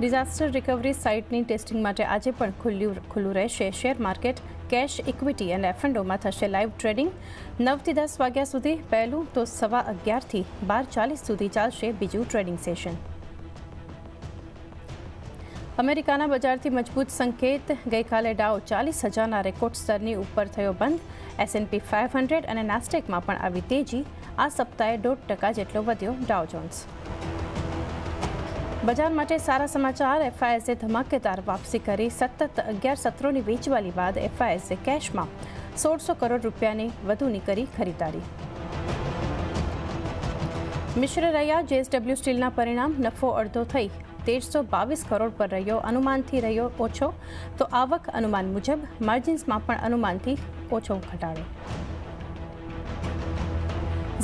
Disaster recovery સાઇટની testing માટે આજે પણ ખુલ્લું ખુલ્લું રહેશે. શેર માર્કેટ, કેશ, ઇક્વિટી અને એફ થશે લાઈવ ટ્રેડિંગ. નવથી દસ વાગ્યા સુધી પહેલું તો સવા અગિયારથી બાર ચાલીસ સુધી ચાલશે બીજું ટ્રેડિંગ સેશન. અમેરિકાના બજારથી મજબૂત સંકેત. ગઈકાલે ડાઉ ચાલીસ હજારના રેકોર્ડ સ્તરની ઉપર થયો બંધ. એસએનપી ફાઇવ હંડ્રેડ અને નાસ્ટેકમાં પણ આવી તેજી. આ સપ્તાહે દોઢ ટકા જેટલો વધ્યો ડાઉ જોન્સ. બજાર માટે સારા સમાચાર એફઆઈએસે ધમાકેદાર વાપસી કરી સતત અગિયાર સત્રોની વેચવાલી બાદ એફઆઈએસે કેશમાં સોળસો કરોડ રૂપિયાની વધુની કરી ખરીદારી. મિશ્ર રહ્યા જેએસડબલ્યુ સ્ટીલના પરિણામ, નફો અડધો થઈ તેરસો બાવીસ કરોડ પર રહ્યો, અનુમાનથી રહ્યો ઓછો, તો આવક અનુમાન મુજબ માર્જિન્સમાં પણ અનુમાનથી ઓછો ઘટાડો.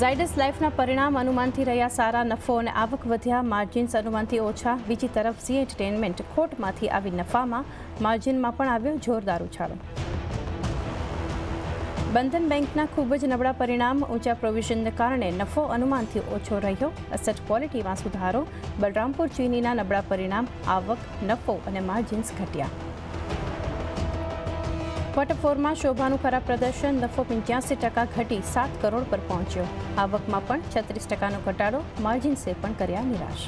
ઝાયડસ લાઈફના પરિણામ અનુમાનથી રહ્યા સારા નફો અને આવક વધ્યા માર્જિન્સ અનુમાનથી ઓછા. બીજી તરફ ઝી એન્ટરટેનમેન્ટ ખોટમાંથી આવી નફામાં માર્જિનમાં પણ આવ્યો જોરદાર ઉછાળો. બંધન બેંકના ખૂબ જ નબળા પરિણામ, ઊંચા પ્રોવિઝનને કારણે નફો અનુમાનથી ઓછો રહ્યો. અસેટ ક્વોલિટીમાં સુધારો. બલરામપુર, ચીનીના નબળા પરિણામ, આવક, નફો અને માર્જિન્સ ઘટ્યા. ક્વાર્ટર ફોરમાં શોભાનું ખરાબ પ્રદર્શન નફો પંચ્યાસી ટકા ઘટી સાત કરોડ પર પહોંચ્યો. આવકમાં પણ છત્રીસ ટકાનો ઘટાડો માર્જિન્સે પણ કર્યા નિરાશ.